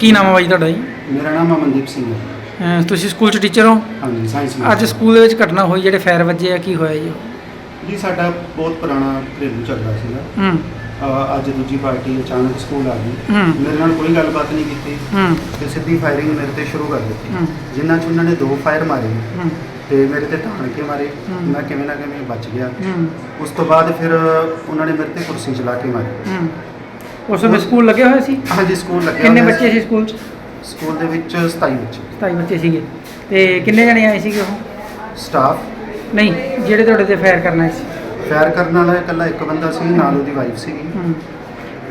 ਕੀ ਨਾਮ ਹੈ ਬਾਈ ਤੁਹਾਡਾ ਜੀ? ਮੇਰਾ ਨਾਮ ਅਮਨਦੀਪ ਸਿੰਘ ਹੈ। ਅਹ ਤੁਸੀਂ ਸਕੂਲ 'ਚ ਟੀਚਰ ਹੋ? ਹਾਂਜੀ ਸਾਇੰਸ ਅੱਜ ਸਕੂਲ ਦੇ ਵਿੱਚ ਘਟਨਾ ਹੋਈ ਜਿਹੜੇ ਫਾਇਰ ਵੱਜੇ ਆ ਕੀ ਹੋਇਆ ਜੀ? ਜੀ ਸਾਡਾ ਬਹੁਤ ਪੁਰਾਣਾ ਘਰੇਲੂ ਝਗੜਾ ਸੀਗਾ। ਹੂੰ। ਅਹ ਅੱਜ ਦੂਜੀ ਪਾਰਟੀ ਅਚਾਨਕ ਸਕੂਲ ਆ ਗਈ। ਹੂੰ। ਮੇਰੇ ਨਾਲ ਕੋਈ ਗੱਲਬਾਤ ਨਹੀਂ ਕੀਤੀ। ਹੂੰ। ਤੇ ਸਿੱਧੀ ਫਾਇਰਿੰਗ ਮੇਰੇ ਤੇ ਸ਼ੁਰੂ ਕਰ ਦਿੱਤੀ। ਜਿਨ੍ਹਾਂ 'ਚ ਉਹਨਾਂ ਨੇ ਦੋ ਫਾਇਰ ਮਾਰੇ। ਹੂੰ। ਤੇ ਮੇਰੇ ਤੇ ਧਾਣ ਕੇ ਮਾਰੇ। ਹੂੰ। ਮੈਂ ਕਿਵੇਂ ਨਾ ਕਿਵੇਂ ਬਚ ਗਿਆ। ਹੂੰ। ਉਸ ਤੋਂ ਬਾਅਦ ਫਿਰ ਉਹਨਾਂ ਨੇ ਮੇਰੇ ਤੇ ਕੁਰਸੀ ਚਲਾ ਕੇ ਮਾਰੀ। ਹੂੰ। ਉਸ ਵੇਲੇ ਸਕੂਲ ਲੱਗੇ ਹੋਏ ਸੀ? ਹਾਂਜੀ ਸਕੂਲ ਲੱਗਿਆ ਕਿੰਨੇ ਹੋਇਆ ਬੱਚੇ ਸੀ ਸਕੂਲ 'ਚ? ਸਕੂਲ ਦੇ ਵਿੱਚ 27 ਬੱਚੇ। 27 ਬੱਚੇ ਸੀਗੇ। ਤੇ ਕਿੰਨੇ ਜਣੇ ਆਏ ਸੀਗੇ ਉਹ? ਸਟਾਫ ਨਹੀਂ ਜਿਹੜੇ ਤੁਹਾਡੇ ਤੇ ਫਾਇਰ ਕਰਨ ਆਏ ਸੀ? ਫਾਇਰ ਕਰਨ ਵਾਲਾ ਇਕੱਲਾ ਇੱਕ ਬੰਦਾ ਸੀ ਨਾਲ ਉਹਦੀ ਵਾਈਫ ਸੀਗੀ। ਹੂੰ।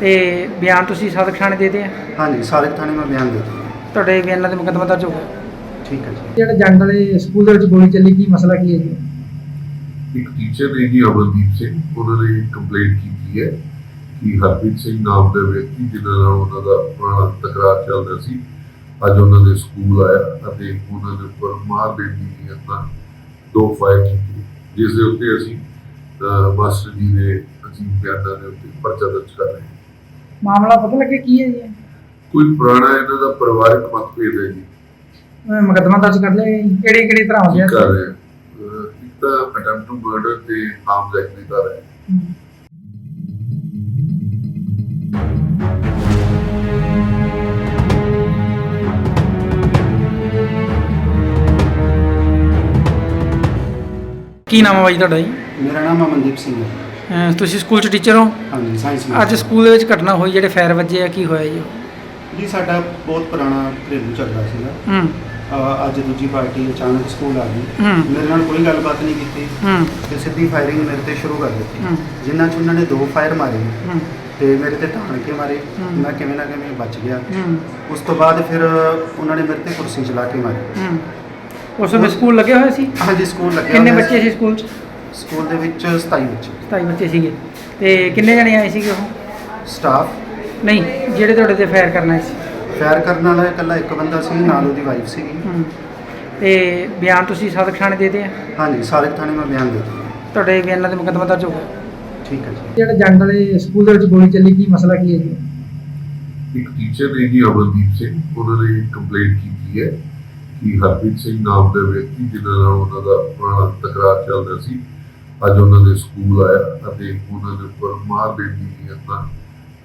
ਤੇ ਬਿਆਨ ਤੁਸੀਂ ਸਾਦਕ ਥਾਣੇ ਦੇ ਦਿੱਤੇ ਆ? ਹਾਂਜੀ ਸਾਰੇ ਥਾਣੇ ਮੈਂ ਬਿਆਨ ਦੇ ਦਿੱਤਾ। ਤੁਹਾਡੇ ਬਿਆਨਾਂ ਦੇ ਮੁਕੱਦਮਾ ਦਰਜ ਹੋ ਗਿਆ। ਠੀਕ ਹੈ ਜੀ। ਜਿਹੜਾ ਜੰਗ ਵਾਲੇ ਸਕੂਲ ਦੇ ਵਿੱਚ ਗੋਲੀ ਚੱਲੀ ਕੀ ਮਸਲਾ ਕੀ ਹੈ ਜੀ? ਇੱਕ ਟੀਚਰ ਨੇ ਜੀ ਅਮਨਦੀਪ ਸਿੰਘ ਉਹਨਾਂ ਨੇ ਕੰਪਲੇਂਟ ਕੀਤੀ ਹੈ। ਕਿ ਹਰਪ੍ਰੀਤ ਸਿੰਘ ਨਾਮ ਦੇ ਵਿਅਕਤੀ ਜਿਨ੍ਹਾਂ ਨਾਲ ਉਹਨਾਂ ਦਾ ਪੁਰਾਣਾ ਤਕਰਾਰ ਚੱਲਦਾ ਸੀ ਅੱਜ ਉਹਨਾਂ ਦੇ ਸਕੂਲ ਆਇਆ ਅਤੇ ਉਹਨਾਂ ਦੇ ਉੱਪਰ ਮਾਰ ਦੇਣ ਦੀ ਨੀਅਤ ਨਾਲ ਦੋ ਫਾਇਰ ਕੀਤੇ ਜਿਸ ਦੇ ਉੱਤੇ ਅਸੀਂ ਮਾਸਟਰ ਜੀ ਦੇ ਅਸੀਂ ਬਿਆਨਾਂ ਦੇ ਉੱਤੇ ਪਰਚਾ ਦਰਜ ਕਰ ਰਹੇ ਹਾਂ। ਮਾਮਲਾ ਪਤਾ ਲੱਗਿਆ ਕੀ ਹੈ ਜੀ? ਕੋਈ ਪੁਰਾਣਾ ਇਹਨਾਂ ਦਾ ਪਰਿਵਾਰਕ ਮਤਭੇਦ ਹੈ ਜੀ। ਮੁਕੱਦਮਾ ਦਰਜ ਕਰ ਲਿਆ ਕਿਹੜੀ ਕਿਹੜੀ ਤਰ੍ਹਾਂ ਹੋ ਗਿਆ? ਕਰ ਰਹੇ ਇੱਕ ਤਾਂ ਅਟੈਂਪਟ ਟੂ ਮਰਡਰ ਤੇ ਆਰਮਸ ਐਕਟ ਦੀ ਧਾਰਾ ਕੀ ਨਾਮ ਹੈ ਬਾਈ ਤੁਹਾਡਾ ਜੀ? ਮੇਰਾ ਨਾਮ ਅਮਨਦੀਪ ਸਿੰਘ ਹੈ। ਅਹ ਤੁਸੀਂ ਸਕੂਲ 'ਚ ਟੀਚਰ ਹੋ? ਹਾਂਜੀ ਸਾਇੰਸ ਅੱਜ ਸਕੂਲ ਦੇ ਵਿੱਚ ਘਟਨਾ ਹੋਈ ਜਿਹੜੇ ਫਾਇਰ ਵੱਜੇ ਆ ਕੀ ਹੋਇਆ ਜੀ? ਜੀ ਸਾਡਾ ਬਹੁਤ ਪੁਰਾਣਾ ਘਰੇਲੂ ਝਗੜਾ ਸੀਗਾ। ਹੂੰ। ਅਹ ਅੱਜ ਦੂਜੀ ਪਾਰਟੀ ਅਚਾਨਕ ਸਕੂਲ ਆ ਗਈ। ਹੂੰ। ਮੇਰੇ ਨਾਲ ਕੋਈ ਗੱਲਬਾਤ ਨਹੀਂ ਕੀਤੀ। ਹੂੰ। ਤੇ ਸਿੱਧੀ ਫਾਇਰਿੰਗ ਮੇਰੇ ਤੇ ਸ਼ੁਰੂ ਕਰ ਦਿੱਤੀ। ਹੂੰ। ਜਿਨ੍ਹਾਂ 'ਚ ਉਹਨਾਂ ਨੇ ਦੋ ਫਾਇਰ ਮਾਰੇ ਹੂੰ। ਤੇ ਮੇਰੇ ਤੇ ਧਾਣ ਕੇ ਮਾਰੇ ਹੂੰ। ਮੈਂ ਕਿਵੇਂ ਨਾ ਕਿਵੇਂ ਬਚ ਗਿਆ। ਹੂੰ। ਉਸ ਤੋਂ ਬਾਅਦ ਫਿਰ ਉਹਨਾਂ ਨੇ ਮੇਰੇ ਤੇ ਕੁਰਸੀ ਚਲਾ ਕੇ ਮਾਰੀ। ਹੂੰ। ਉਸ ਵੇਲੇ ਸਕੂਲ ਲੱਗੇ ਹੋਏ ਸੀ? ਹਾਂਜੀ ਸਕੂਲ ਲੱਗਿਆ ਕਿੰਨੇ ਹੋਇਆ ਬੱਚੇ ਸੀ। ਸਕੂਲ 'ਚ? ਸਕੂਲ ਦੇ ਵਿੱਚ 27 ਬੱਚੇ। 27 ਬੱਚੇ ਸੀਗੇ। ਤੇ ਕਿੰਨੇ ਜਣੇ ਆਏ ਸੀਗੇ ਉਹ? ਸਟਾਫ ਨਹੀਂ ਜਿਹੜੇ ਤੁਹਾਡੇ ਤੇ ਫਾਇਰ ਕਰਨ ਆਏ ਸੀ? ਫਾਇਰ ਕਰਨ ਵਾਲਾ ਇਕੱਲਾ ਇੱਕ ਬੰਦਾ ਸੀ ਨਾਲ ਉਹਦੀ ਵਾਈਫ ਸੀਗੀ। ਹੂੰ। ਤੇ ਬਿਆਨ ਤੁਸੀਂ ਸਾਦਕ ਥਾਣੇ ਦੇ ਦਿੱਤੇ ਆ? ਹਾਂਜੀ ਸਾਰੇ ਥਾਣੇ ਮੈਂ ਬਿਆਨ ਦੇ ਦਿੱਤਾ। ਤੁਹਾਡੇ ਬਿਆਨਾਂ ਦੇ ਮੁਕੱਦਮਾ ਦਰਜ ਹੋ ਗਿਆ। ਠੀਕ ਹੈ ਜੀ। ਜਿਹੜਾ ਜੰਗ ਵਾਲੇ ਸਕੂਲ ਦੇ ਵਿੱਚ ਗੋਲੀ ਚੱਲੀ ਕੀ ਮਸਲਾ ਕੀ ਹੈ ਜੀ? ਇੱਕ ਟੀਚਰ ਨੇ ਜੀ ਅਮਨਦੀਪ ਸਿੰਘ ਉਹਨਾਂ ਨੇ ਕੰਪਲੇਂਟ ਕੀਤੀ ਹੈ। ਕਿ ਹਰਪ੍ਰੀਤ ਸਿੰਘ ਨਾਮ ਦੇ ਵਿਅਕਤੀ ਜਿਨ੍ਹਾਂ ਨਾਲ ਉਹਨਾਂ ਦਾ ਪੁਰਾਣਾ ਤਕਰਾਰ ਚੱਲਦਾ ਸੀ ਅੱਜ ਉਹਨਾਂ ਦੇ ਸਕੂਲ ਆਇਆ ਅਤੇ ਉਹਨਾਂ ਦੇ ਉੱਪਰ ਮਾਰ ਦੇਣ ਦੀ ਨੀਅਤ ਨਾਲ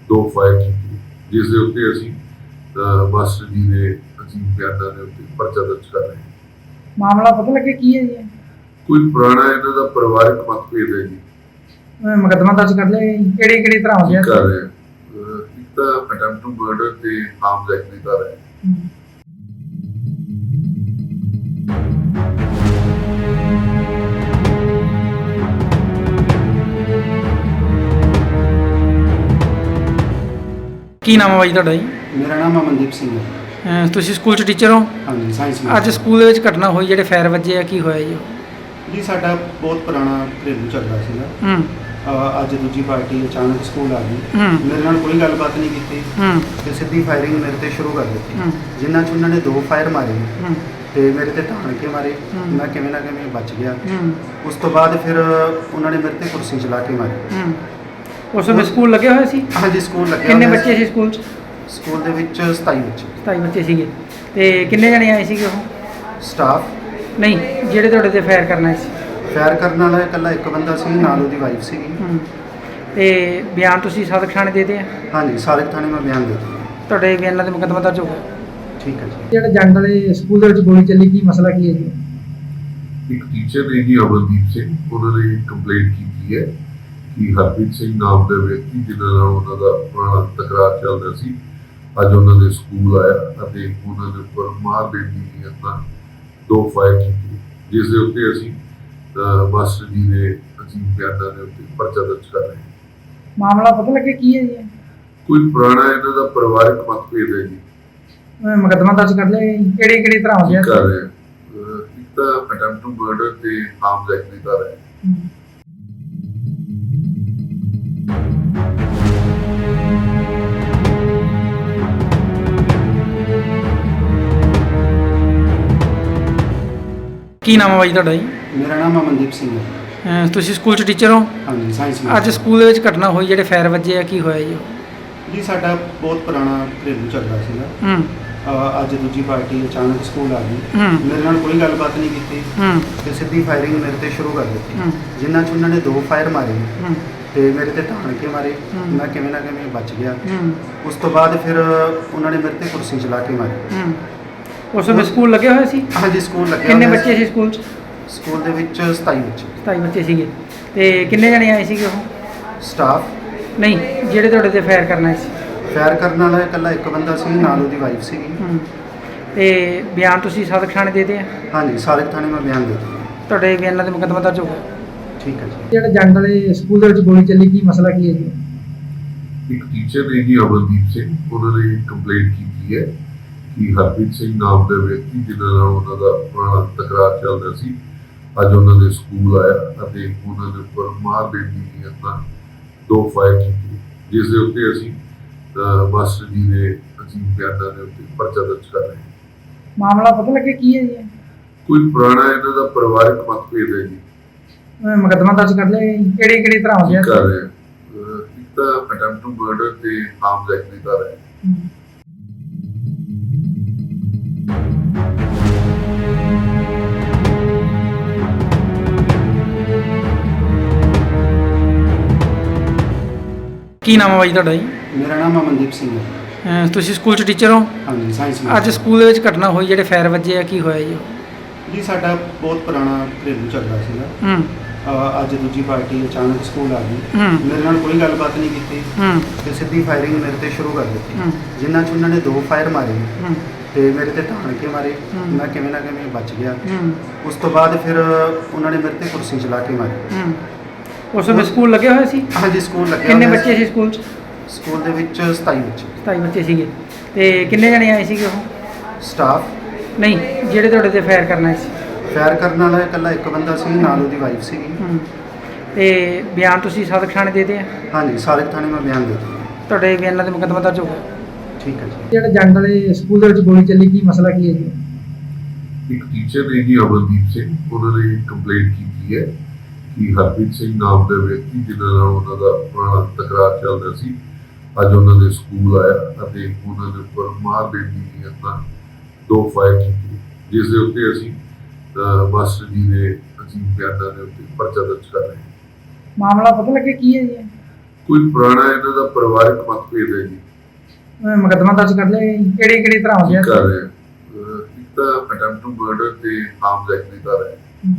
ਦੋ ਫਾਇਰ ਕੀਤੇ ਜਿਸ ਦੇ ਉੱਤੇ ਅਸੀਂ ਮਾਸਟਰ ਜੀ ਦੇ ਅਸੀਂ ਬਿਆਨਾਂ ਦੇ ਉੱਤੇ ਪਰਚਾ ਦਰਜ ਕਰ ਰਹੇ ਹਾਂ। ਮਾਮਲਾ ਪਤਾ ਲੱਗਿਆ ਕੀ ਹੈ ਜੀ? ਕੋਈ ਪੁਰਾਣਾ ਇਹਨਾਂ ਦਾ ਪਰਿਵਾਰਕ ਮਤਭੇਦ ਹੈ ਜੀ। ਮੁਕੱਦਮਾ ਦਰਜ ਕਰ ਲਿਆ ਕਿਹੜੀ ਕਿਹੜੀ ਤਰ੍ਹਾਂ ਹੋ ਗਿਆ? ਕਰ ਰਹੇ। ਇੱਕ ਤਾਂ ਅਟੈਂਪਟ ਟੂ ਮਰਡਰ ਤੇ ਆਰਮਸ ਐਕਟ ਦੀ ਧਾਰਾ ਕੀ ਨਾਮ ਹੈ ਬਾਈ ਤੁਹਾਡਾ ਜੀ? ਮੇਰਾ ਨਾਮ ਅਮਨਦੀਪ ਸਿੰਘ ਹੈ। ਅਹ ਤੁਸੀਂ ਸਕੂਲ 'ਚ ਟੀਚਰ ਹੋ? ਹਾਂਜੀ ਸਾਇੰਸ ਅੱਜ ਸਕੂਲ ਦੇ ਵਿੱਚ ਘਟਨਾ ਹੋਈ ਜਿਹੜੇ ਫਾਇਰ ਵੱਜੇ ਆ ਕੀ ਹੋਇਆ ਜੀ? ਜੀ ਸਾਡਾ ਬਹੁਤ ਪੁਰਾਣਾ ਘਰੇਲੂ ਝਗੜਾ ਸੀਗਾ। ਹੂੰ। ਅਹ ਅੱਜ ਦੂਜੀ ਪਾਰਟੀ ਅਚਾਨਕ ਸਕੂਲ ਆ ਗਈ। ਹੂੰ। ਮੇਰੇ ਨਾਲ ਕੋਈ ਗੱਲਬਾਤ ਨਹੀਂ ਕੀਤੀ। ਹੂੰ। ਤੇ ਸਿੱਧੀ ਫਾਇਰਿੰਗ ਮੇਰੇ ਤੇ ਸ਼ੁਰੂ ਕਰ ਦਿੱਤੀ। ਜਿਨ੍ਹਾਂ 'ਚ ਉਹਨਾਂ ਨੇ ਦੋ ਫਾਇਰ ਮਾਰੇ। ਹੂੰ। ਤੇ ਮੇਰੇ ਤੇ ਧਾਣ ਕੇ ਮਾਰੇ। ਹੂੰ। ਮੈਂ ਕਿਵੇਂ ਨਾ ਕਿਵੇਂ ਬਚ ਗਿਆ। ਹੂੰ। ਉਸ ਤੋਂ ਬਾਅਦ ਫਿਰ ਉਹਨਾਂ ਨੇ ਮੇਰੇ ਤੇ ਕੁਰਸੀ ਚਲਾ ਕੇ ਮਾਰੀ। ਹੂੰ। ਉਸ ਵੇਲੇ ਸਕੂਲ ਲੱਗੇ ਹੋਏ ਸੀ? ਹਾਂਜੀ ਸਕੂਲ ਲੱਗਿਆ ਕਿੰਨੇ ਹੋਇਆ ਬੱਚੇ ਸੀ। ਸਕੂਲ 'ਚ? ਸਕੂਲ ਦੇ ਵਿੱਚ 27 ਬੱਚੇ। 27 ਬੱਚੇ ਸੀਗੇ। ਤੇ ਕਿੰਨੇ ਜਣੇ ਆਏ ਸੀਗੇ ਉਹ? ਸਟਾਫ ਨਹੀਂ ਜਿਹੜੇ ਤੁਹਾਡੇ ਤੇ ਫਾਇਰ ਕਰਨ ਆਏ ਸੀ? ਫਾਇਰ ਕਰਨ ਵਾਲਾ ਇਕੱਲਾ ਇੱਕ ਬੰਦਾ ਸੀ ਨਾਲ ਉਹਦੀ ਵਾਈਫ ਸੀਗੀ। ਹੂੰ। ਤੇ ਬਿਆਨ ਤੁਸੀਂ ਸਾਦਕ ਥਾਣੇ ਦੇ ਦਿੱਤੇ ਆ? ਹਾਂਜੀ ਸਾਰੇ ਥਾਣੇ ਮੈਂ ਬਿਆਨ ਦੇ ਦਿੱਤਾ। ਤੁਹਾਡੇ ਬਿਆਨਾਂ ਦੇ ਮੁਕੱਦਮਾ ਦਰਜ ਹੋ ਗਿਆ। ਠੀਕ ਹੈ ਜੀ। ਜਿਹੜਾ ਜੰਗ ਵਾਲੇ ਸਕੂਲ ਦੇ ਵਿੱਚ ਗੋਲੀ ਚੱਲੀ ਕੀ ਮਸਲਾ ਕੀ ਹੈ ਜੀ? ਇੱਕ ਟੀਚਰ ਨੇ ਜੀ ਅਮਨਦੀਪ ਸਿੰਘ ਉਹਨਾਂ ਨੇ ਕੰਪਲੇਂਟ ਕੀਤੀ ਹੈ। ਕਿ ਹਰਪ੍ਰੀਤ ਸਿੰਘ ਨਾਮ ਦੇ ਵਿਅਕਤੀ ਜਿਨ੍ਹਾਂ ਨਾਲ ਉਹਨਾਂ ਦਾ ਪੁਰਾਣਾ ਤਕਰਾਰ ਚੱਲਦਾ ਸੀ ਅੱਜ ਉਹਨਾਂ ਦੇ ਸਕੂਲ ਆਇਆ ਅਤੇ ਉਹਨਾਂ ਦੇ ਉੱਪਰ ਮਾਰ ਦੇਣ ਦੀ ਨੀਅਤ ਨਾਲ ਦੋ ਫਾਇਰ ਕੀਤੇ ਜਿਸ ਦੇ ਉੱਤੇ ਅਸੀਂ ਮਾਸਟਰ ਜੀ ਦੇ ਅਸੀਂ ਬਿਆਨਾਂ ਦੇ ਉੱਤੇ ਪਰਚਾ ਦਰਜ ਕਰ ਰਹੇ ਹਾਂ। ਮਾਮਲਾ ਪਤਾ ਲੱਗਿਆ ਕੀ ਹੈ ਜੀ? ਕੋਈ ਪੁਰਾਣਾ ਇਹਨਾਂ ਦਾ ਪਰਿਵਾਰਕ ਮਤਭੇਦ ਹੈ ਜੀ। ਮੁਕੱਦਮਾ ਦਰਜ ਕਰ ਲਿਆ ਕਿਹੜੀ ਕਿਹੜੀ ਤਰ੍ਹਾਂ ਹੋ ਗਿਆ? ਕਰ ਰਹੇ। ਇੱਕ ਤਾਂ ਅਟੈਂਪਟ ਟੂ ਮਰਡਰ ਤੇ ਆਰਮਸ ਐਕਟ ਦੀ ਧਾਰਾ ਕੀ ਨਾਮ ਹੈ ਬਾਈ ਤੁਹਾਡਾ ਜੀ? ਮੇਰਾ ਨਾਮ ਅਮਨਦੀਪ ਸਿੰਘ ਹੈ। ਅਹ ਤੁਸੀਂ ਸਕੂਲ 'ਚ ਟੀਚਰ ਹੋ? ਹਾਂਜੀ ਸਾਇੰਸ ਅੱਜ ਸਕੂਲ ਦੇ ਵਿੱਚ ਘਟਨਾ ਹੋਈ ਜਿਹੜੇ ਫਾਇਰ ਵੱਜੇ ਆ ਕੀ ਹੋਇਆ ਜੀ? ਜੀ ਸਾਡਾ ਬਹੁਤ ਪੁਰਾਣਾ ਘਰੇਲੂ ਝਗੜਾ ਸੀਗਾ। ਹੂੰ। ਅ, ਅੱਜ ਦੂਜੀ ਪਾਰਟੀ ਅਚਾਨਕ ਸਕੂਲ ਆ ਗਈ। ਹੂੰ। ਮੇਰੇ ਨਾਲ ਕੋਈ ਗੱਲਬਾਤ ਨਹੀਂ ਕੀਤੀ। ਹੂੰ। ਤੇ ਸਿੱਧੀ ਫਾਇਰਿੰਗ ਮੇਰੇ ਤੇ ਸ਼ੁਰੂ ਕਰ ਦਿੱਤੀ। ਹੂੰ। ਜਿਨ੍ਹਾਂ 'ਚ ਉਹਨਾਂ ਨੇ ਦੋ ਫਾਇਰ ਮਾਰੇ ਹੂੰ। ਤੇ ਮੇਰੇ ਤੇ ਧਾਣ ਕੇ ਮਾਰੇ ਹੂੰ। ਮੈਂ ਕਿਵੇਂ ਨਾ ਕਿਵੇਂ ਬਚ ਗਿਆ। ਹੂੰ। ਉਸ ਤੋਂ ਬਾਅਦ ਫਿਰ ਉਹਨਾਂ ਨੇ ਮੇਰੇ ਤੇ ਕੁਰਸੀ ਚਲਾ ਕੇ ਮਾਰੀ। ਹੂੰ। ਉਸ ਵੇਲੇ ਸਕੂਲ ਲੱਗੇ ਹੋਏ ਸੀ? ਹਾਂਜੀ ਸਕੂਲ ਲੱਗਿਆ ਕਿੰਨੇ ਹੋਇਆ ਬੱਚੇ ਸੀ। ਸਕੂਲ 'ਚ? ਸਕੂਲ ਦੇ ਵਿੱਚ 27 ਬੱਚੇ। 27 ਬੱਚੇ ਸੀਗੇ। ਤੇ ਕਿੰਨੇ ਜਣੇ ਆਏ ਸੀਗੇ ਉਹ? ਸਟਾਫ ਨਹੀਂ ਜਿਹੜੇ ਤੁਹਾਡੇ ਤੇ ਫਾਇਰ ਕਰਨ ਆਏ ਸੀ? ਫਾਇਰ ਕਰਨ ਵਾਲਾ ਇਕੱਲਾ ਇੱਕ ਬੰਦਾ ਸੀ ਨਾਲ ਉਹਦੀ ਵਾਈਫ ਸੀਗੀ। ਹੂੰ। ਤੇ ਬਿਆਨ ਤੁਸੀਂ ਸਦਕ ਥਾਣੇ ਦੇ ਦਿੱਤੇ ਆ? ਹਾਂਜੀ ਸਾਰੇ ਥਾਣੇ ਮੈਂ ਬਿਆਨ ਦੇ ਦਿੱਤਾ। ਤੁਹਾਡੇ ਬਿਆਨਾਂ ਦੇ ਮੁਕੱਦਮਾ ਦਰਜ ਹੋ ਗਿਆ। ਠੀਕ ਹੈ ਜੀ। ਜਿਹੜਾ ਜੰਡ ਵਾਲੇ ਸਕੂਲ ਦੇ ਵਿੱਚ ਗੋਲੀ ਚੱਲੀ ਕੀ ਮਸਲਾ ਕੀ ਹੈ ਜੀ? ਇੱਕ ਟੀਚਰ ਨੇ ਜੀ ਅਮਨਦੀਪ ਸਿੰਘ ਉਹਨਾਂ ਨੇ ਕੰਪਲੇਂਟ ਕੀਤੀ ਹੈ। ਕਿ ਹਰਪ੍ਰੀਤ ਸਿੰਘ ਨਾਮ ਦੇ ਵਿਅਕਤੀ ਜਿਨ੍ਹਾਂ ਨਾਲ ਉਹਨਾਂ ਦਾ ਪੁਰਾਣਾ ਤਕਰਾਰ ਚੱਲਦਾ ਸੀ ਅੱਜ ਉਹਨਾਂ ਦੇ ਸਕੂਲ ਆਇਆ ਅਤੇ ਉਹਨਾਂ ਦੇ ਉੱਪਰ ਮਾਰ ਦੇਣ ਦੀ ਨੀਅਤ ਨਾਲ ਦੋ ਫਾਇਰ ਕੀਤੇ ਜਿਸ ਦੇ ਉੱਤੇ ਅਸੀਂ ਮਾਸਟਰ ਜੀ ਦੇ ਅਸੀਂ ਬਿਆਨਾਂ ਦੇ ਉੱਤੇ ਪਰਚਾ ਦਰਜ ਕਰ ਰਹੇ ਹਾਂ। ਮਾਮਲਾ ਪਤਾ ਲੱਗਿਆ ਕੀ ਹੈ ਜੀ? ਕੋਈ ਪੁਰਾਣਾ ਇਹਨਾਂ ਦਾ ਪਰਿਵਾਰਕ ਮਤਭੇਦ ਹੈ ਜੀ। ਮੁਕੱਦਮਾ ਦਰਜ ਕਰ ਲਿਆ ਕਿਹੜੀ ਕਿਹੜੀ ਤਰ੍ਹਾਂ ਹੋ ਗਿਆ? ਕਰ ਰਹੇ ਇੱਕ ਤਾਂ ਅਟੈਂਪਟ ਟੂ ਮਰਡਰ ਤੇ ਆਰਮਸ ਐਕਟ ਦੀ ਧਾਰਾ ਕੀ ਨਾਮ ਹੈ ਬਾਈ ਤੁਹਾਡਾ ਜੀ? ਮੇਰਾ ਨਾਮ ਅਮਨਦੀਪ ਸਿੰਘ ਹੈ। ਅਹ ਤੁਸੀਂ ਸਕੂਲ 'ਚ ਟੀਚਰ ਹੋ? ਹਾਂਜੀ ਸਾਇੰਸ ਅੱਜ ਸਕੂਲ ਦੇ ਵਿੱਚ ਘਟਨਾ ਹੋਈ ਜਿਹੜੇ ਫਾਇਰ ਵੱਜੇ ਆ ਕੀ ਹੋਇਆ ਜੀ? ਜੀ ਸਾਡਾ ਬਹੁਤ ਪੁਰਾਣਾ ਘਰੇਲੂ ਝਗੜਾ ਸੀਗਾ। ਹੂੰ। ਅ, ਅੱਜ ਦੂਜੀ ਪਾਰਟੀ ਅਚਾਨਕ ਸਕੂਲ ਆ ਗਈ। ਹੂੰ। ਮੇਰੇ ਨਾਲ ਕੋਈ ਗੱਲਬਾਤ ਨਹੀਂ ਕੀਤੀ। ਹੂੰ। ਤੇ ਸਿੱਧੀ ਫਾਇਰਿੰਗ ਮੇਰੇ ਤੇ ਸ਼ੁਰੂ ਕਰ ਦਿੱਤੀ। ਜਿਨ੍ਹਾਂ 'ਚ ਉਹਨਾਂ ਨੇ ਦੋ ਫਾਇਰ ਮਾਰੇ। ਹੂੰ। ਤੇ ਮੇਰੇ ਤੇ ਧਾਣ ਕੇ ਮਾਰੇ। ਹੂੰ। ਮੈਂ ਕਿਵੇਂ ਨਾ ਕਿਵੇਂ ਬਚ ਗਿਆ। ਹੂੰ। ਉਸ ਤੋਂ ਬਾਅਦ ਫਿਰ ਉਹਨਾਂ ਨੇ ਮੇਰੇ ਤੇ ਕੁਰਸੀ ਚਲਾ ਕੇ ਮਾਰੀ। ਹੂੰ। ਉਸ ਵੇਲੇ ਸਕੂਲ ਲੱਗੇ ਹੋਏ ਸੀ? ਹਾਂਜੀ ਸਕੂਲ ਲੱਗਿਆ ਕਿੰਨੇ ਹੋਇਆ ਬੱਚੇ ਸੀ। ਸਕੂਲ 'ਚ? ਸਕੂਲ ਦੇ ਵਿੱਚ 27 ਬੱਚੇ। 27 ਬੱਚੇ ਸੀਗੇ। ਤੇ ਕਿੰਨੇ ਜਣੇ ਆਏ ਸੀਗੇ ਉਹ? ਸਟਾਫ ਨਹੀਂ ਜਿਹੜੇ ਤੁਹਾਡੇ ਤੇ ਫਾਇਰ ਕਰਨ ਆਏ ਸੀ? ਫਾਇਰ ਕਰਨ ਵਾਲਾ ਇਕੱਲਾ ਇੱਕ ਬੰਦਾ ਸੀ ਨਾਲ ਉਹਦੀ ਵਾਈਫ ਸੀਗੀ। ਹੂੰ। ਤੇ ਬਿਆਨ ਤੁਸੀਂ ਸਦਕ ਥਾਣੇ ਦੇ ਦਿੱਤੇ ਆ? ਹਾਂਜੀ ਸਾਰੇ ਥਾਣੇ ਮੈਂ ਬਿਆਨ ਦੇ ਦਿੱਤਾ। ਤੁਹਾਡੇ ਬਿਆਨਾਂ ਦੇ ਮੁਕੱਦਮਾ ਦਰਜ ਹੋ ਗਿਆ। ਠੀਕ ਹੈ ਜੀ। ਜਿਹੜਾ ਜੰਡ ਵਾਲੇ ਸਕੂਲ ਦੇ ਵਿੱਚ ਗੋਲੀ ਚੱਲੀ ਕੀ ਮਸਲਾ ਕੀ ਹੈ ਜੀ? ਇੱਕ ਟੀਚਰ ਨੇ ਜੀ ਅਮਨਦੀਪ ਸਿੰਘ ਉਹਨਾਂ ਨੇ ਕੰਪਲੇਂਟ ਕੀਤੀ ਹੈ। ਕਿ ਹਰਪ੍ਰੀਤ ਸਿੰਘ ਨਾਮ ਦੇ ਵਿਅਕਤੀ ਜਿਨ੍ਹਾਂ ਨਾਲ ਉਹਨਾਂ ਦਾ ਪੁਰਾਣਾ ਤਕਰਾਰ ਚੱਲਦਾ ਸੀ ਅੱਜ ਉਹਨਾਂ ਦੇ ਸਕੂਲ ਆਇਆ ਅਤੇ ਉਹਨਾਂ ਦੇ ਉੱਪਰ ਮਾਰ ਦੇਣ ਦੀ ਨੀਅਤ ਨਾਲ ਦੋ ਫਾਇਰ ਕੀਤੇ ਜਿਸ ਦੇ ਉੱਤੇ ਅਸੀਂ ਮਾਸਟਰ ਜੀ ਦੇ ਅਸੀਂ ਬਿਆਨਾਂ ਦੇ ਉੱਤੇ ਪਰਚਾ ਦਰਜ ਕਰ ਰਹੇ ਹਾਂ। ਮਾਮਲਾ ਪਤਾ ਲੱਗਿਆ ਕੀ ਹੈ ਜੀ? ਕੋਈ ਪੁਰਾਣਾ ਇਹਨਾਂ ਦਾ ਪਰਿਵਾਰਕ ਮਤਭੇਦ ਹੈ ਜੀ। ਮੁਕੱਦਮਾ ਦਰਜ ਕਰ ਲਿਆ ਕਿਹੜੀ ਕਿਹੜੀ ਤਰ੍ਹਾਂ ਹੋ ਗਿਆ? ਕਰ ਰਹੇ ਇੱਕ ਤਾਂ ਅਟੈਂਪਟ ਟੂ ਮਰਡਰ ਤੇ ਆਰਮਸ ਐਕਟ ਦੀ ਧਾਰਾ ਹੈ ਹੂੰ।